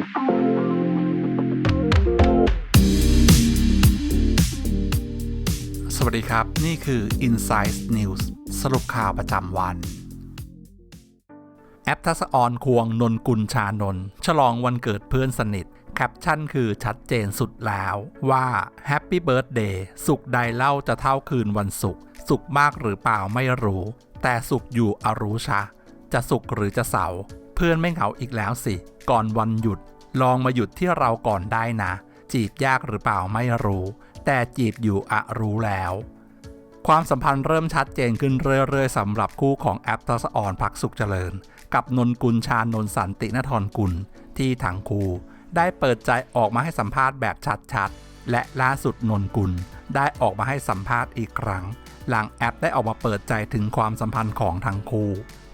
สวัสดีครับ นี่คือ Inside News สรุปข่าวประจำวัน แอปทัศออนควงนนกุลชานนท์ฉลองวันเกิดเพื่อนสนิท แคปชั่นคือชัดเจนสุดแล้วว่า Happy Birthday สุขใดเล่าจะเท่าคืนวันศุกร์สุขมากหรือเปล่าไม่รู้ แต่สุขอยู่อรู้ชะ จะสุขหรือจะเสา เพื่อนไม่เหงาอีกแล้วสิ ก่อนวันหยุด ลองมาหยุดที่เราก่อนได้นะ จีบยากหรือเปล่าไม่รู้ แต่จีบอยู่อะรู้แล้ว ความสัมพันธ์เริ่มชัดเจนขึ้นเรื่อยๆสำหรับคู่ของแอปทัศออนพักสุขเจริญ กับนนกุลชานนสันตินทรกุล ที่ทั้งคู่ได้เปิดใจออกมาให้สัมภาษณ์แบบชัดๆ และล่าสุดนนกุลได้ออกมาให้สัมภาษณ์อีกครั้ง หลังแอปได้ออกมาเปิดใจถึงความสัมพันธ์ของทั้งคู่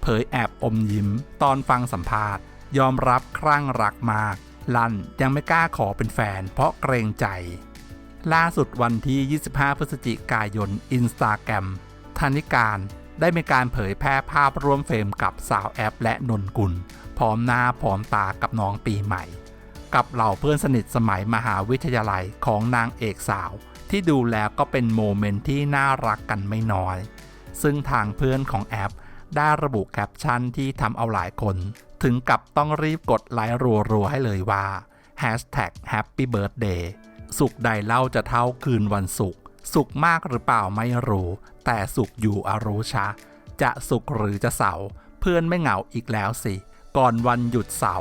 เผยแอบอมยิ้ม ตอนฟังสัมภาษณ์ ยอมรับครั่งรักมาก ลั่นยังไม่กล้าขอเป็นแฟนเพราะเกรงใจ ล่าสุดวันที่ 25 พฤศจิกายนอินสตาแกรมธนิการได้มีการเผยแพร่ภาพร่วมเฟรมกับสาวแอปและนนกุล พร้อมหน้าพร้อมตากับน้องปีใหม่ กับเหล่าเพื่อนสนิทสมัยมหาวิทยาลัยของนางเอกสาว ที่ดูแล้วก็เป็นโมเมนต์ที่น่ารักกันไม่น้อย ซึ่งทางเพื่อนของแอป ได้ระบุแคปชั่นที่ทำเอาหลายคน ถึงกับต้องรีบกดไลค์รัวๆให้เลยว่า Hashtag Happy Birthday สุขใดเล่าจะเท่าคืนวันศุกร์สุขมากหรือเปล่าไม่รู้ แต่สุขอยู่อรู้ชะ จะสุขหรือจะเสาเพื่อนไม่เหงาอีกแล้วสิ ก่อนวันหยุดเสา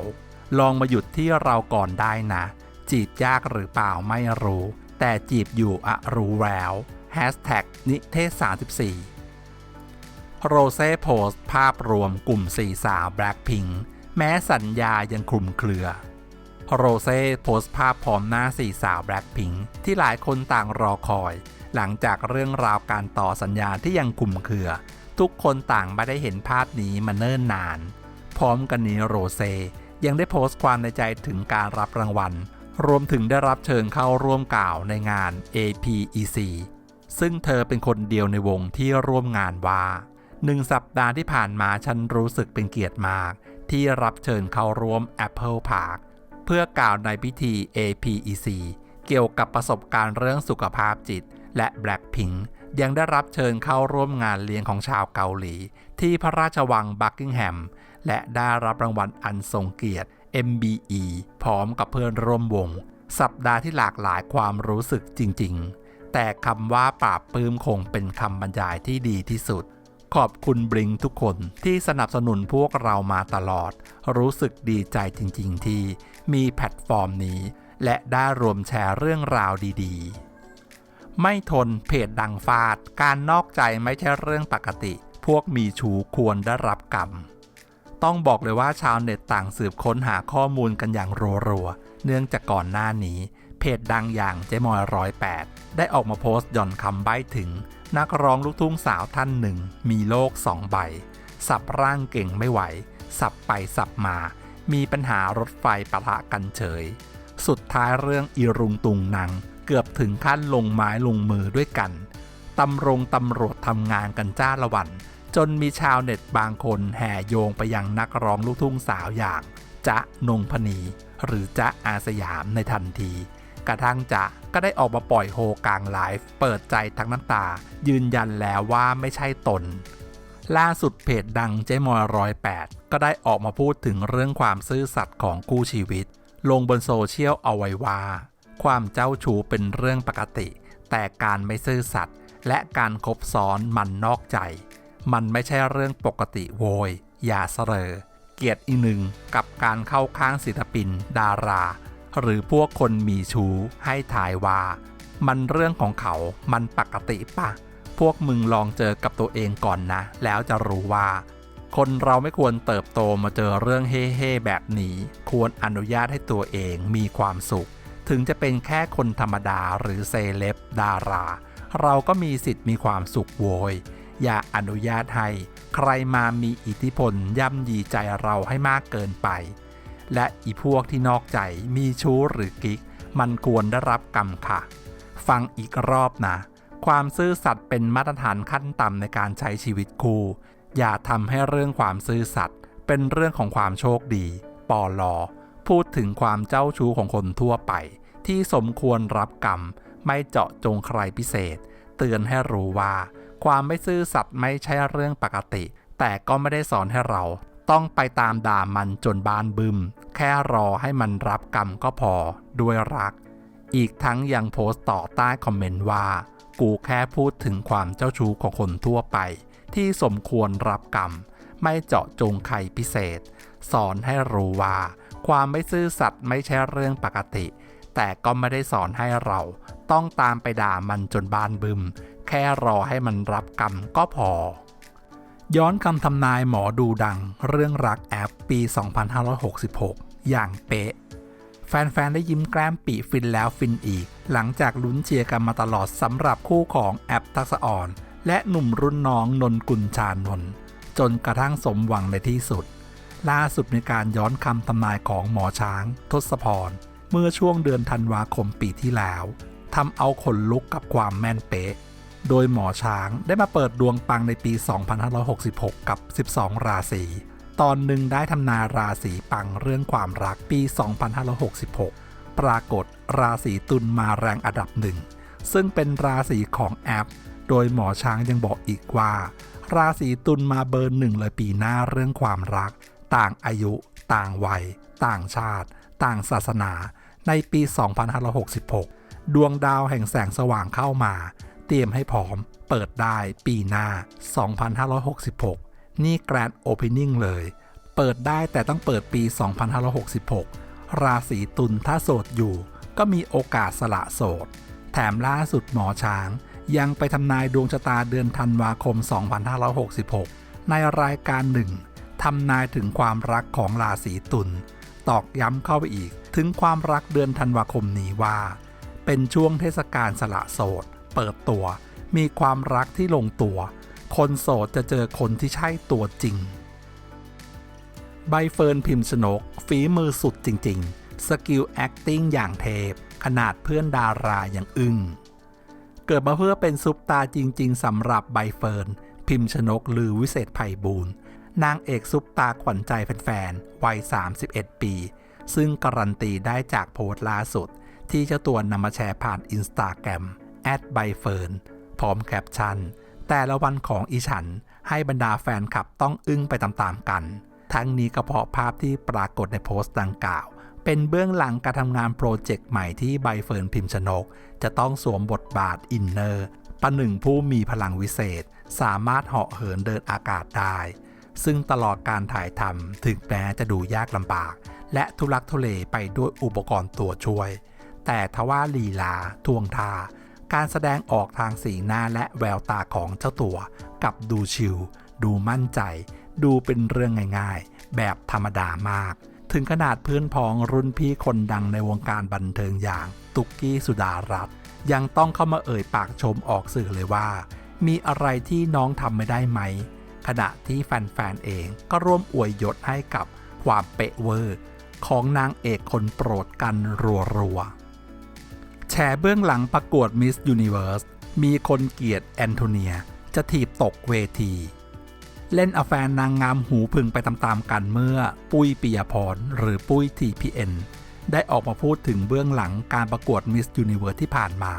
ลองมาหยุดที่เราก่อนได้นะ จีบยากหรือเปล่าไม่รู้ แต่จีบอยู่อรู้แล้ว Hashtag นิเทศ 34 โรเซ่โพสต์ภาพรวมกลุ่มสี่สาวแบล็คพิงแม้สัญญายังคลุมเครือ โรเซ่โพสต์ภาพพร้อมหน้าสี่สาวแบล็คพิงที่หลายคนต่างรอคอย หลังจากเรื่องราวการต่อสัญญาที่ยังคลุมเครือ ทุกคนต่างไม่ได้เห็นภาพนี้มาเนิ่นนาน พร้อมกันนี้โรเซ่ยังได้โพสต์ความในใจถึงการรับรางวัล รวมถึงได้รับเชิญเข้าร่วมกล่าวในงาน APEC ซึ่งเธอเป็นคนเดียวในวงที่ร่วมงานว่า หนึ่งสัปดาห์ที่ผ่านมาฉันรู้สึกเป็นเกียรติมาก ที่รับเชิญเข้าร่วม Apple Park เพื่อกล่าวในพิธี APEC เกี่ยวกับประสบการณ์เรื่องสุขภาพจิต และ Blackpink ยังได้รับเชิญเข้าร่วมงานเลี้ยงของชาวเกาหลี ที่พระราชวังบักกิงแฮม และได้รับรางวัลอันทรงเกียรติ MBE พร้อมกับเพื่อนร่วมวง สัปดาห์ที่หลากหลายความรู้สึกจริง ๆ แต่คำว่าปราบปลื้มคงเป็นคำบรรยายที่ดีที่สุด ขอบคุณบลิงทุกคนที่สนับสนุนพวกเรามาตลอด รู้สึกดีใจจริงๆ ที่มีแพลตฟอร์มนี้ และได้รวมแชร์เรื่องราวดีๆ ไม่ทนเพจดังฟาด การนอกใจไม่ใช่เรื่องปกติ พวกมีชูควรได้รับกรรม ต้องบอกเลยว่าชาวเน็ตต่างสืบค้นหาข้อมูลกันอย่างรัวๆ เนื่องจากก่อนหน้านี้ เพจดังอย่างเจมอยร้อยแปดได้ออกมาโพสต์หย่อนคำใบ้ถึง นักร้องลูกทุ่งสาวท่านหนึ่ง มีโลกสองใบ สับร่างเก่งไม่ไหว สับไปสับมา มีปัญหารถไฟปะทะกันเฉย สุดท้ายเรื่องอีรุงตุงนางเกือบถึงขั้นลงไม้ลงมือด้วยกันตำรงตำรวจทำงานกันจ้าละวัน จนมีชาวเน็ตบางคนแห่โยงไปยังนักร้องลูกทุ่งสาวอย่าง จ๊ะนงพนี หรือจ๊ะอาสยามในทันที กระทั่งจะก็ได้ออกมาปล่อยโฮกลางไลฟ์เปิดใจทั้งน้ำตา ยืนยันแล้วว่าไม่ใช่ตน ล่าสุดเพจดังเจมอยร้อยแปดก็ได้ออกมาพูดถึงเรื่องความซื่อสัตย์ของคู่ชีวิต ลงบนโซเชียลเอาไว้ว่า ความเจ้าชู้เป็นเรื่องปกติ แต่การไม่ซื่อสัตย์และการคบซ้อนมันนอกใจ มันไม่ใช่เรื่องปกติโวย อย่าเสรอเกียรติอีหนึ่งกับการเข้าข้างศิลปิน ดารา หรือพวกคนมีชู้ให้ถ่ายว่า มันเรื่องของเขา มันปกติปะ พวกมึงลองเจอกับตัวเองก่อนนะ แล้วจะรู้ว่า คนเราไม่ควรเติบโตมาเจอเรื่องเฮ่ๆแบบนี้ ควรอนุญาตให้ตัวเองมีความสุข ถึงจะเป็นแค่คนธรรมดาหรือเซเลบดารา เราก็มีสิทธิ์มีความสุขโวย อย่าอนุญาตให้ ใครมามีอิทธิพลย่ำยีใจเราให้มากเกินไป และอีพวกที่นอกใจมีชู้หรือกิ๊ก มันควรได้รับกรรมค่ะ ฟังอีกรอบนะ ความซื่อสัตย์เป็นมาตรฐานขั้นต่ำในการใช้ชีวิตคู่อย่าทำให้เรื่องความซื่อสัตย์เป็นเรื่องของความโชคดี ปอลอ พูดถึงความเจ้าชู้ของคนทั่วไป ที่สมควรรับกรรม ไม่เจาะจงใครพิเศษ เตือนให้รู้ว่า ความไม่ซื่อสัตย์ไม่ใช่เรื่องปกติ แต่ก็ไม่ได้สอนให้เรา ต้องไปตามด่ามันจนบานบึม แค่รอให้มันรับกรรมก็พอด้วยรัก อีกทั้งยังโพสต์ต่อใต้คอมเมนต์ว่า กูแค่พูดถึงความเจ้าชู้ของคนทั่วไป ที่สมควรรับกรรม ไม่เจาะจงใครพิเศษ สอนให้รู้ว่า ความไม่ซื่อสัตย์ไม่ใช่เรื่องปกติ แต่ก็ไม่ได้สอนให้เรา ต้องตามไปด่ามันจนบานบึม แค่รอให้มันรับกรรมก็พอ ย้อนคำทำนายหมอดูดังเรื่องรักแอปปี 2566 อย่างเป๊ะ แฟน ๆ ได้ยิ้มแกล้มปีฟินแล้วฟินอีก หลังจากลุ้นเชียร์กันมาตลอดสำหรับคู่ของแอปทักษอ่อน และหนุ่มรุ่นน้องนนกุลชานนท์จนกระทั่งสมหวังในที่สุด ล่าสุดมีการย้อนคำทำนายของหมอช้าง ทศพร เมื่อช่วงเดือนธันวาคมปีที่แล้วทำเอาขนลุกกับความแม่นเป๊ะ โดยหมอช้างได้มาเปิดดวงปังในปี 2566 กับ 12 ราศี ตอนหนึ่งได้ทำนาราศีปังเรื่องความรักปี 2566 ปรากฏราศีตุลมาแรงอันดับหนึ่ง ซึ่งเป็นราศีของแอป โดยหมอช้างยังบอกอีกว่า ราศีตุลมาเบอร์หนึ่งเลยปีหน้าเรื่องความรัก ต่างอายุ ต่างวัย ต่างชาติ ต่างศาสนา ในปี 2566 ดวงดาวแห่งแสงสว่างเข้ามา เตรียมให้พร้อม เปิดได้ปีหน้า 2566 นี่แกรนด์โอเพนนิ่งเลย เปิดได้แต่ต้องเปิดปี 2566 ราศีตุลถ้าโสดอยู่ ก็มีโอกาสสละโสด แถมล่าสุดหมอช้าง ยังไปทำนายดวงชะตาเดือนธันวาคม 2566 ในรายการหนึ่งทำนายถึงความรักของราศีตุลตอกย้ำเข้าไปอีก ถึงความรักเดือนธันวาคมนี้ว่า เป็นช่วงเทศกาลสละโสด เปิดตัว มีความรักที่ลงตัว คนโสดจะเจอคนที่ใช่ตัวจริง ใบเฟิร์นพิมพ์ชนก ฝีมือสุดจริง ๆ สกิล acting อย่างเทพ ขนาดเพื่อนดาราอย่างอึ้ง เกิดมาเพื่อเป็นซุปตาจริง ๆสำหรับใบเฟิร์นพิมพ์ชนกลือวิเศษไพบูลย์นางเอกซุปตาขวัญใจแฟนๆ วัย 31 ปี ซึ่งการันตีได้จากโพสต์ล่าสุด ที่เจ้าตัวนำมาแชร์ผ่านอินสตาแกรม แอดใบเฟิร์นพร้อมแคปชั่น แต่ละวันของอีฉันให้บรรดาแฟนคลับต้องอึ้งไปตามๆกัน ทั้งนี้ก็เพราะภาพที่ปรากฏในโพสต์ดังกล่าว เป็นเบื้องหลังการทำงานโปรเจกต์ใหม่ที่ใบเฟิร์นพิมพ์ชนก จะต้องสวมบทบาทอินเนอร์ประหนึ่งผู้มีพลังวิเศษ สามารถเหาะเหินเดินอากาศได้ ซึ่งตลอดการถ่ายทำถึงแม้จะดูยากลำบาก และทุลักทุเลไปด้วยอุปกรณ์ตัวช่วย แต่ทว่าลีลาทวงท่า การแสดงออกทางสีหน้าและแววตาของเจ้าตัวกับดูชิล ดูมั่นใจ ดูเป็นเรื่องง่ายๆ แบบธรรมดามาก ถึงขนาดเพื่อนพ้องรุ่นพี่คนดังในวงการบันเทิงอย่าง ตุกกี้สุดารัตน์ยังต้องเข้ามาเอ่ยปากชมออกสื่อเลยว่า มีอะไรที่น้องทำไม่ได้ไหม ขณะที่แฟนๆเองก็ร่วมอวยยศให้กับความเป๊ะเวอร์ ของนางเอกคนโปรดกันรัวๆ แชร์เบื้องหลังประกวด Miss Universe มีคนเกลียดแอนโทเนีย จะถีบตกเวที เล่นอาแฟนนางงามหูพึงไปตามๆกันเมื่อปุ้ยปิยพรหรือปุ้ย TPN ได้ออกมาพูดถึงเบื้องหลังการประกวด Miss Universe ที่ผ่านมา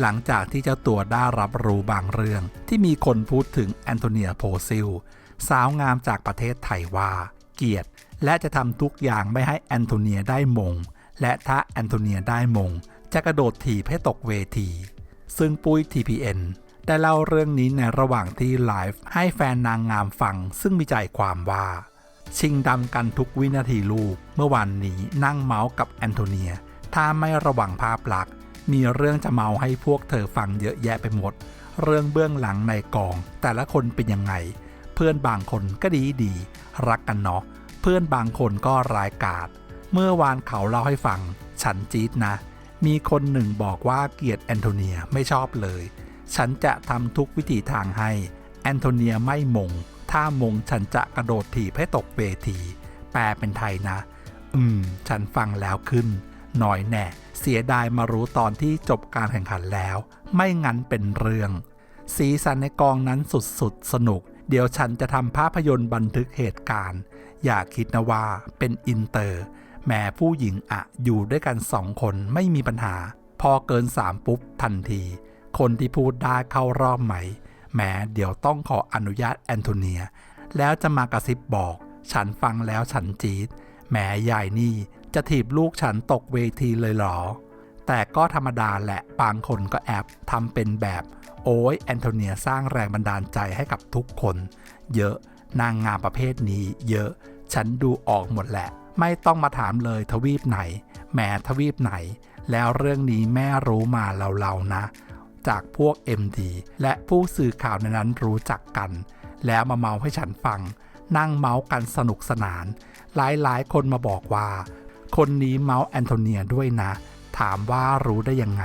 หลังจากที่เจ้าตัวได้รับรู้บางเรื่องที่มีคนพูดถึงแอนโทเนียโพซิลสาวงามจากประเทศไทยว่า เกลียดและจะทำทุกอย่างไม่ให้แอนโทเนียได้มง และถ้าแอนโทเนียได้มง จะกระโดดถีบให้ตกเวที ซึ่งปุ้ย TPN ได้เล่าเรื่องนี้ในระหว่างที่ไลฟ์ให้แฟนนางงามฟัง ซึ่งมีใจความว่า ชิงดำกันทุกวินาทีลูก เมื่อวานนี้นั่งเมาส์กับแอนโทเนีย ถ้าไม่ระวังภาพลักษณ์ มีเรื่องจะเมาให้พวกเธอฟังเยอะแยะไปหมด เรื่องเบื้องหลังในกอง แต่ละคนเป็นยังไง เพื่อนบางคนก็ดีดี รักกันเนาะ เพื่อนบางคนก็ร้ายกาจ เมื่อวานเขาเล่าให้ฟัง ฉันจี๊ดนะ มีคนหนึ่งบอกว่าเกลียดแอนโทเนียไม่ชอบเลย ฉันจะทำทุกวิถีทางให้ แอนโทเนียไม่มง ถ้ามงฉันจะกระโดดถีบให้ตกเวที แปลเป็นไทยนะ อืม ฉันฟังแล้วขึ้น หน่อยแน่ เสียดายมารู้ตอนที่จบการแข่งขันแล้ว ไม่งั้นเป็นเรื่อง สีสันในกองนั้นสุดๆ สนุก เดี๋ยวฉันจะทำภาพยนตร์บันทึกเหตุการณ์ อย่าคิดนะว่าเป็นอินเตอร์ แหมผู้หญิงอะอยู่ด้วยกันสองคนไม่มีปัญหา พอเกินสามปุ๊บทันที คนที่พูดได้เข้ารอบไหมแหมเดี๋ยวต้องขออนุญาตแอนโทเนีย แล้วจะมากระซิบบอก ฉันฟังแล้วฉันจีดแหมใหญ่นี่จะถีบลูกฉันตกเวทีเลยเหรอ แต่ก็ธรรมดาแหละบางคนก็แอบทำเป็นแบบ โอ้ยแอนโทเนียสร้างแรงบันดาลใจให้กับทุกคน เยอะนางงามประเภทนี้ เยอะ ฉันดูออกหมดแหละ ไม่ต้องมาถามเลยทวีปไหนแหมทวีปไหน แล้วเรื่องนี้แม่รู้มาเราๆนะ จากพวก MD และผู้สื่อข่าวในนั้นรู้จักกัน แล้วมาเมาให้ฉันฟัง นั่งเมาส์กันสนุกสนาน หลายๆ คนมาบอกว่า คนนี้เมาส์แอนโทเนียด้วยนะ ถามว่ารู้ได้ยังไง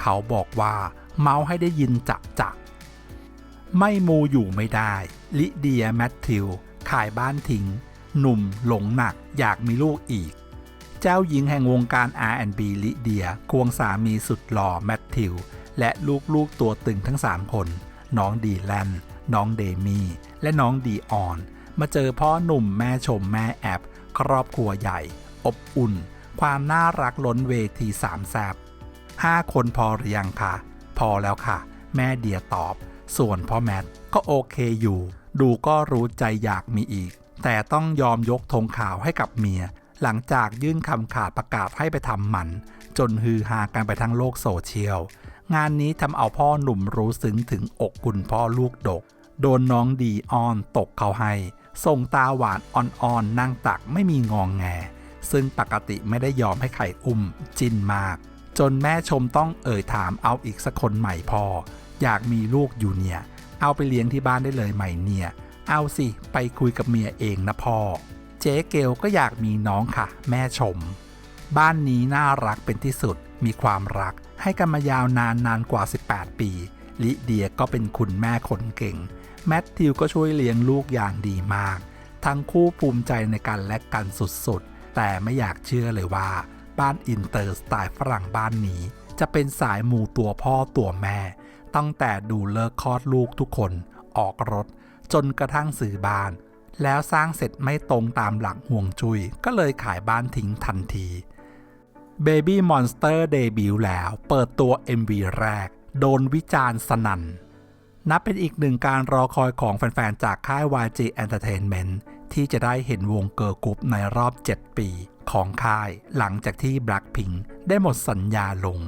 เขาบอกว่าเมาส์ให้ได้ยินจะจะไม่มูอยู่ไม่ได้ ลิเดียแมทธิวขายบ้านทิ้ง หนุ่มหลงหนักอยากมีลูกอีก เจ้าหญิงแห่งวงการ R&B ลิเดีย ควงสามีสุดหล่อแมทธิว และลูกๆตัวตึงทั้ง 3 คน น้องดีแลนน้องเดมี่ และน้องดีออน มาเจอพ่อหนุ่มแม่ชมแม่แอบครอบครัวใหญ่ อบอุ่น ความน่ารักล้นเวทีสามแซบห้าคนพอหรือยังคะ พอแล้วค่ะ แม่เดียตอบ ส่วนพ่อแมทก็โอเคอยู่ ดูก็รู้ใจอยากมีอีก แต่ต้องยอมยกธงขาวให้กับเมีย หลังจากยื่นคำขาดประกาศให้ไปทำหมัน จนฮือฮากันไปทั้งโลกโซเชียล งานนี้ทำเอาพ่อหนุ่มรู้ซึ้งถึงอกคุณพ่อลูกดก โดนน้องดีออนตกเขาให้ส่งตาหวานอ่อนๆนั่งตักไม่มีงองแง ซึ่งปกติไม่ได้ยอมให้ใครอุ้มจินมาก จนแม่ชมต้องเอ่ยถามเอาอีกสักคนใหม่พอ อยากมีลูกอยู่เนี่ย เอาไปเลี้ยงที่บ้านได้เลยใหม่เนี่ย เอาสิ ไปคุยกับเมียเองนะพ่อ เจ๊เกลก็อยากมีน้องค่ะ แม่ชม บ้านนี้น่ารักเป็นที่สุด มีความรัก ให้กันมายาวนานนานกว่า 18 ปี ลิเดียก็เป็นคุณแม่คนเก่ง แมทธิวก็ช่วยเลี้ยงลูกอย่างดีมาก ทั้งคู่ภูมิใจในกันและกันสุดๆ แต่ไม่อยากเชื่อเลยว่า บ้านอินเตอร์สไตล์ฝรั่งบ้านนี้ จะเป็นสายมูตัวพ่อตัวแม่ ตั้งแต่ดูเลิกคลอดลูกทุกคน ออกรถ จนกระทั่งซื้อบาน แล้วสร้างเสร็จไม่ตรงตามหลักห่วงจุย้ยก็เลยขายบ้านทิ้งทันที Baby Monster เดบิวต์แล้ว เปิดตัว MV แรก โดนวิจารณ์สนั่น นับเป็นอีกหนึ่งการรอคอยของแฟนๆ จากค่าย YG Entertainment ที่จะได้เห็นวงเกิร์ลกรุ๊ปในรอบ 7 ปีของค่าย หลังจากที่ Blackpink ได้หมดสัญญาลง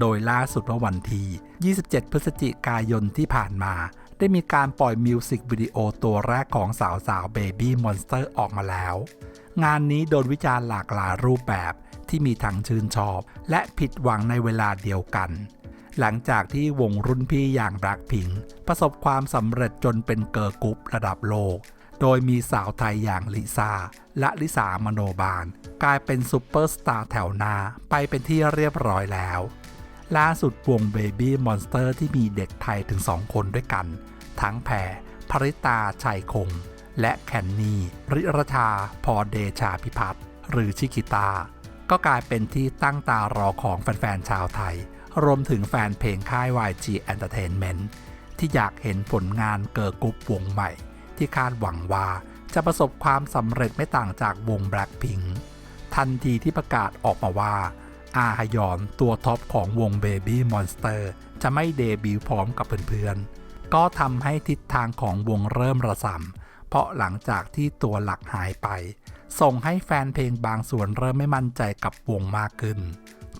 โดยล่าสุดเมื่อวันที่ 27 พฤศจิกายนที่ผ่านมา ได้มีการปล่อยมิวสิกวิดีโอตัวแรกของสาวสาว Baby Monster อร์ออกมาแล้ว งานนี้โดนวิจารณ์หลากหลายรูปแบบที่มีทั้งชื่นชอบ และผิดหวังในเวลาเดียวกัน หลังจากที่วงรุ่นพี่อย่าง Blackpink ประสบความสำเร็จจนเป็นเกิร์ลกรุ๊ประดับโลก โดยมีสาวไทยอย่างลิซ่าและลิสามโนบาล กลายเป็นซูเปอร์สตาร์แถวหน้าไปเป็นที่เรียบร้อยแล้ว ล่าสุดวง Baby Monster ที่มีเด็กไทยถึง 2 คนด้วยกัน ทั้งแพรภริตาชัยคง และแคนนี่ริรชาพอเดชาพิพัฒน์หรือชิกิตา ก็กลายเป็นที่ตั้งตารอของแฟนๆชาวไทย รวมถึงแฟนเพลงค่าย YG Entertainment ที่อยากเห็นผลงานเกิร์ลกรุ๊ปวงใหม่ ที่คาดหวังว่าจะประสบความสำเร็จไม่ต่างจากวง Blackpink ทันทีที่ประกาศออกมาว่า อาฮยอนตัวท็อปของวง Baby Monster จะไม่เดบิวต์พร้อมกับเพื่อนๆ ก็ทำให้ทิศทางของวงเริ่มระสำเพราะหลังจากที่ตัวหลักหายไป ส่งให้แฟนเพลงบางส่วนเริ่มไม่มั่นใจกับวงมากขึ้น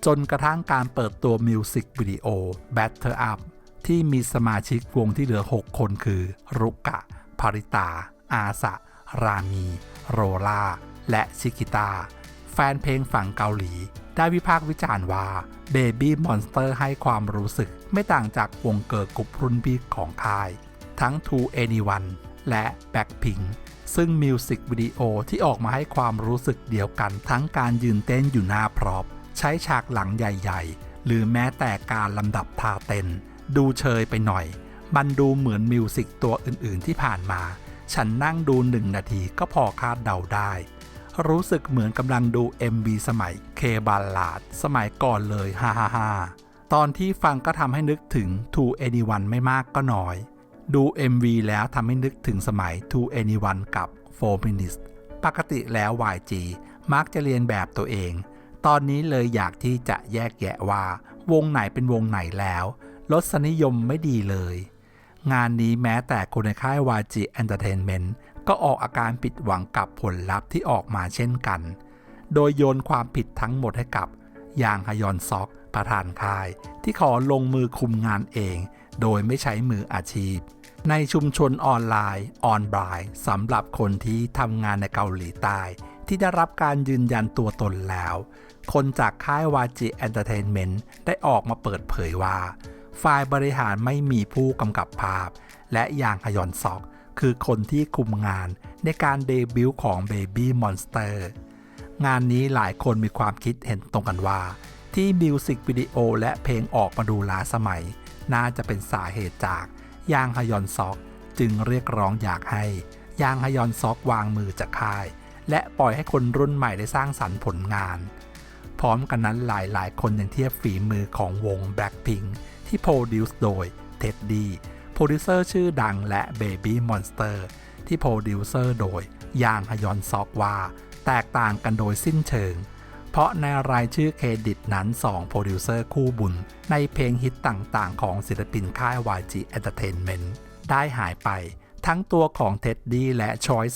จนกระทั่งการเปิดตัวมิวสิกวิดีโอ Batter Up ที่มีสมาชิกวงที่เหลือ 6 คนคือ รุกะ ภริตา อาสะ รามี โรลา และชิกิตา แฟนเพลงฝั่งเกาหลี ได้วิพากษ์วิจารณ์ว่า Baby Monster ให้ความรู้สึกไม่ต่างจากวงเกิร์ลกรุ๊ปรุ่นพี่ของค่าย ทั้ง To Anyone และ Blackpink ซึ่งมิวสิกวิดีโอที่ออกมาให้ความรู้สึกเดียวกันทั้งการยืนเต้นอยู่หน้าพร็อพใช้ฉากหลังใหญ่ ๆ หรือแม้แต่การลำดับท่าเต้น ดูเชยไปหน่อย มันดูเหมือนมิวสิกตัวอื่นๆที่ผ่านมา ฉันนั่งดูหนึ่งนาทีก็พอคาดเดาได้ รู้สึกเหมือนกำลังดู MV สมัยเคบาลาด สมัยก่อนเลยฮ่าฮ่าฮ่าตอนที่ฟังก็ทำให้นึกถึง To Anyone ไม่มากก็น้อย ดู MV แล้วทำให้นึกถึงสมัย To Anyone กับ 4 Minutes ปกติแล้ว YG มักจะเรียนแบบตัวเอง ตอนนี้เลยอยากที่จะแยกแยะว่า วงไหนเป็นวงไหนแล้วรสนิยมไม่ดีเลย งานนี้แม้แต่คนในค่าย YG Entertainment ก็ออกอาการผิดหวังกับผลลัพธ์ที่ออกมาเช่นกัน โดยโยนความผิดทั้งหมดให้กับยางฮยอนซอกประธานค่าย ที่ขอลงมือคุมงานเอง โดยไม่ใช้มืออาชีพ ในชุมชนออนไลน์ออนไลน์สำหรับคนที่ทำงานในเกาหลีใต้ ที่ได้รับการยืนยันตัวตนแล้ว คนจากค่าย YG Entertainment ได้ออกมาเปิดเผยว่า ฝ่ายบริหารไม่มีผู้กำกับภาพ และยางฮยอนซอก คือคนที่คุมงานในการเดบิวต์ของ Baby Monster งานนี้หลายคนมีความคิดเห็นตรงกันว่า ที่มิวสิกวิดีโอและเพลงออกมาดูล้าสมัย น่าจะเป็นสาเหตุจากยางฮยอนซอก จึงเรียกร้องอยากให้ยางฮยอนซอกวางมือจากค่าย และปล่อยให้คนรุ่นใหม่ได้สร้างสรรค์ผลงาน พร้อมกันนั้นหลายๆ คนยังเทียบฝีมือของวง Blackpink ที่โปรดิวส์โดยเท็ดดี้ โปรดิวเซอร์ชื่อดังและ Baby Monster ที่โปรดิวเซอร์โดยยางฮยอนซอกวา แตกต่างกันโดยสิ้นเชิง เพราะในรายชื่อเครดิตนั้น 2 โปรดิวเซอร์คู่บุญ ในเพลงฮิตต่างๆ ของศิลปินค่าย YG Entertainment ได้หายไป ทั้งตัวของเท็ดดี้และชอย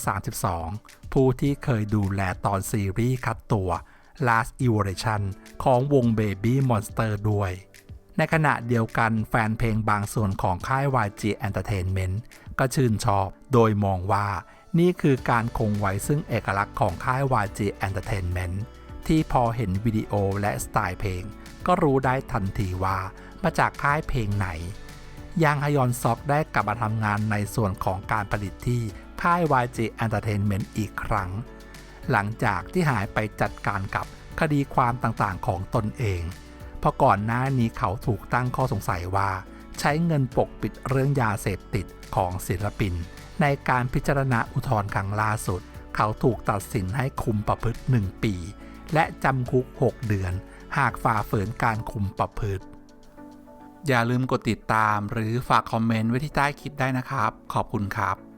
32 ผู้ที่เคยดูแลตอนซีรีส์คัดตัว Last Evolution ของวง Baby Monster ด้วย ในขณะเดียวกันแฟนเพลงบางส่วนของค่าย YG Entertainment ก็ชื่นชอบ โดยมองว่านี่คือการคงไว้ซึ่งเอกลักษณ์ของค่าย YG Entertainment ที่พอเห็นวิดีโอและสไตล์เพลง ก็รู้ได้ทันทีว่ามาจากค่ายเพลงไหนยางฮยอนซอกได้กลับมาทำงานในส่วนของการผลิตที่ค่าย YG Entertainment อีกครั้ง หลังจากที่หายไปจัดการกับคดีความต่างๆของตนเอง เพราะก่อนหน้านี้เขาถูกตั้งข้อสงสัยว่า ใช้เงินปกปิดเรื่องยาเสพติดของศิลปิน ในการพิจารณาอุทธรณ์ครั้งล่าสุด เขาถูกตัดสินให้คุมประพฤติ 1 ปี และจำคุก 6 เดือน หากฝ่าฝืนการคุมประพฤติ อย่าลืมกดติดตามหรือฝากคอมเมนต์ไว้ที่ใต้คลิปได้นะครับ ขอบคุณครับ